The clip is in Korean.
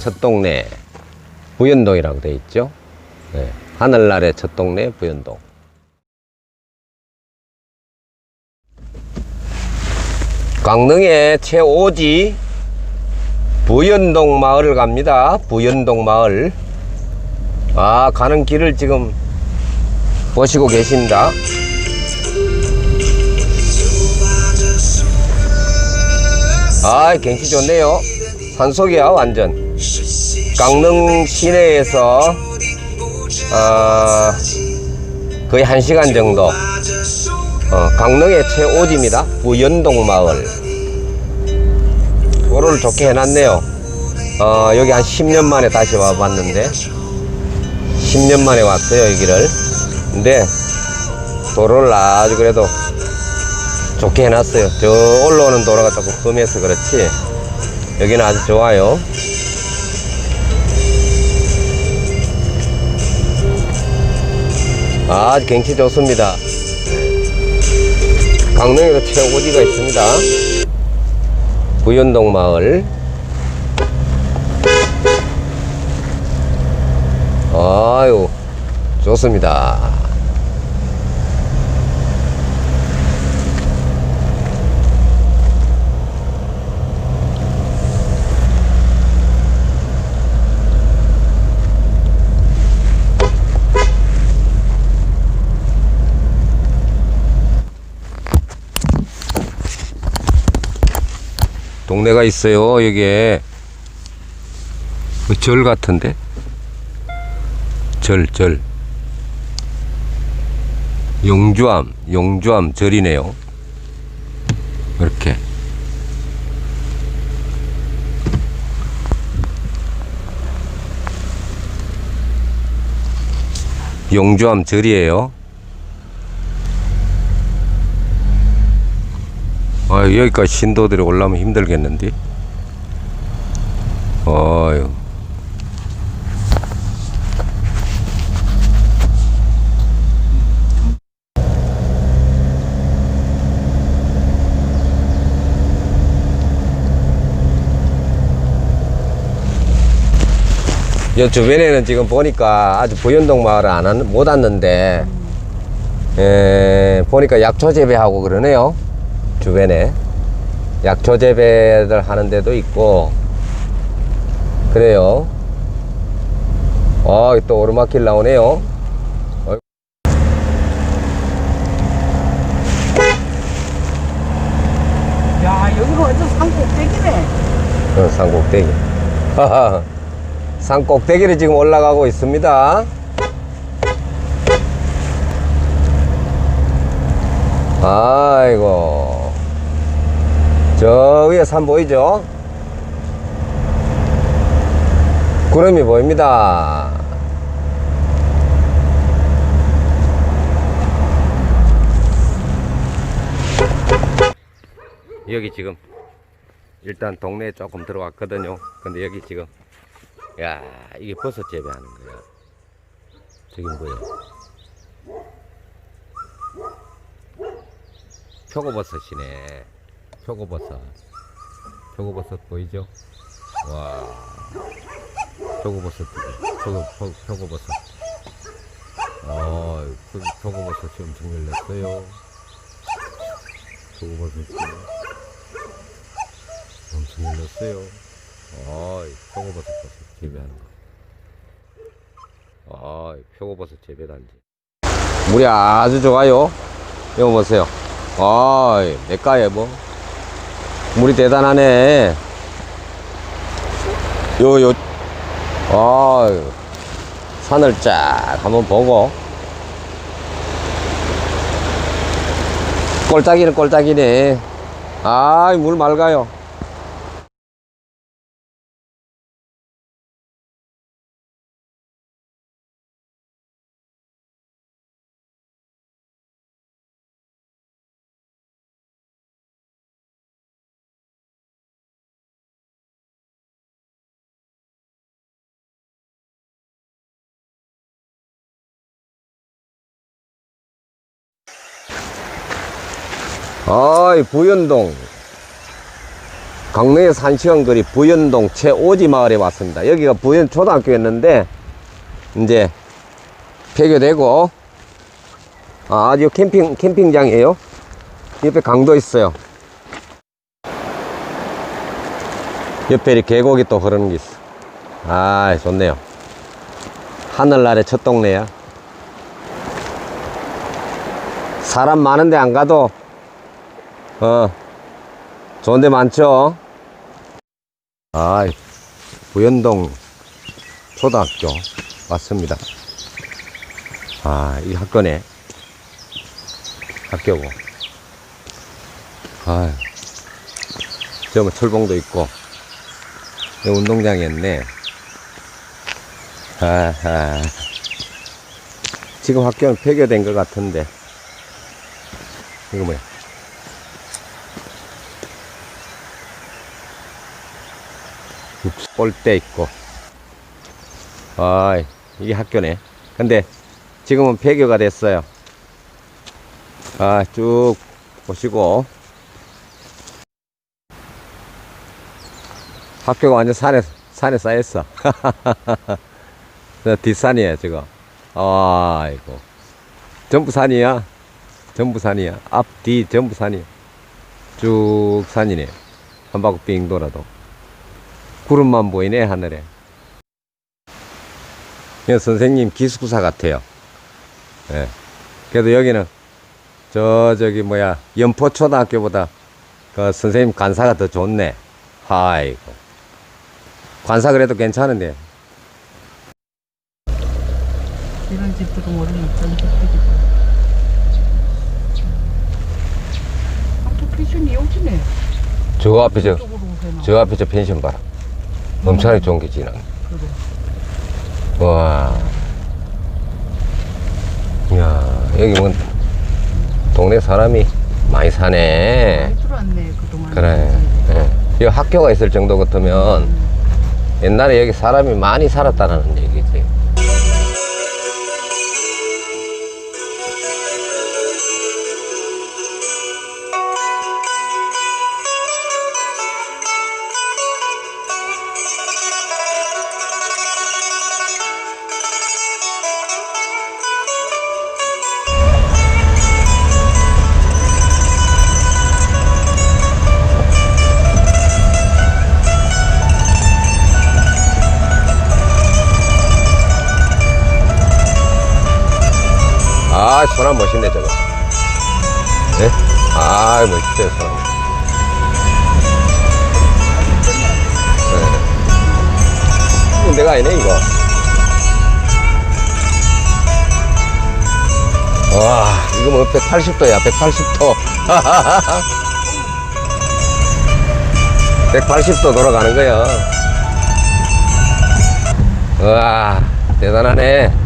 첫 동네 부연동이라고 돼 있죠. 네, 하늘날의 첫 동네 부연동. 강릉의 최오지 부연동 마을을 갑니다. 부연동 마을. 아, 가는 길을 지금 보시고 계십니다. 아, 경치 좋네요. 산속이야, 완전. 강릉 시내에서, 아, 거의 한 시간 정도. 어, 강릉의 최오지입니다. 부연동 마을. 도로를 좋게 해놨네요. 어, 여기 한 10년 만에 다시 와봤는데, 10년 만에 왔어요, 여기를. 근데, 도로를 아주 그래도 좋게 해놨어요. 저 올라오는 도로가 조금 험해서 그렇지, 여기는 아주 좋아요. 아, 경치 좋습니다. 강릉에도 최고지가 있습니다. 부연동 마을. 아유, 좋습니다. 동네가 있어요, 여기에. 그절 같은데? 절, 절. 용주암, 용주암 절이네요. 이렇게. 용주암 절이에요. 아, 여기까지 신도들이 올라오면 힘들겠는데? 어휴. 여 주변에는 지금 보니까 아주 부연동 마을을 안, 왔- 못 왔는데, 에, 보니까 약초 재배하고 그러네요. 주변에. 약초 재배들 하는 데도 있고, 그래요. 어, 또 오르막길 나오네요. 야, 여기가 완전 산 꼭대기네. 어, 산 꼭대기. 산 꼭대기를 지금 올라가고 있습니다. 아이고. 저 위에 산 보이죠? 구름이 보입니다. 여기 지금 일단 동네에 조금 들어왔거든요. 근데 여기 지금 야 이게 버섯 재배하는 거야. 저기 뭐야? 표고버섯이네. 표고버섯. 표고버섯 보이죠? 와. 표고버섯. 표고 표, 표고버섯. 어, 표- 표고버섯이 엄청 열렸어요. 표고버섯이. 엄청 열렸어요. 어이, 표고버섯 버섯 재배하는 거. 어이, 표고버섯 재배단지. 물이 아주 좋아요. 이거 보세요. 어이, 내가에 뭐. 물이 대단하네. 요, 요, 어이, 산을 쫙 한번 보고. 꼴딱이는 꼴딱이네. 아이, 물 맑아요. 아이, 부연동. 한 시간 거리 부연동 최오지 마을에 왔습니다. 여기가 부연 초등학교였는데 이제 폐교되고 아, 아주 캠핑 캠핑장이에요. 옆에 강도 있어요. 옆에 이 계곡이 또 흐르는 게 있어. 아, 좋네요. 하늘날의 첫 동네야. 사람 많은데 안 가도 어 좋은 데 많죠. 아, 부연동 초등학교 왔습니다. 아, 이 학교네. 학교고. 아, 저뭐 철봉도 있고. 운동장이었네. 아하. 지금 학교는 폐교된 것 같은데. 이거 뭐야? 볼때 있고. 아, 이게 학교네. 근데 지금은 폐교가 됐어요. 아, 쭉 보시고. 학교가 완전 산에, 산에 쌓였어. 저 뒷산이에요, 지금. 아이고. 전부 산이야. 전부 산이야. 앞, 뒤, 전부 산이야. 쭉 산이네. 한 바퀴 빙 돌아도. 구름만 보이네, 하늘에. 그냥 선생님 기숙사 같아요. 예. 그래도 여기는, 저, 저기, 뭐야, 연포초등학교보다 그 선생님 간사가 더 좋네. 아이고. 관사 그래도 괜찮은데. 이런 집들이고. 학교 패션이 여기네. 저 앞에 저. 저 앞에 저 펜션 봐라. 엄청나게 좋은 게 지나. 그래. 와. 야 여기 뭐, 동네 사람이 많이 사네. 많이 들어왔네, 그동안. 그래. 예. 이 학교가 있을 정도 같으면 옛날에 여기 사람이 많이 살았다는 얘기 아, 소람 멋있네, 저거. 예? 아, 멋있어요, 소람. 네. 내가 아니네, 이거. 와, 이거 뭐 180도야, 180도. 180도 돌아가는 거야. 와, 대단하네.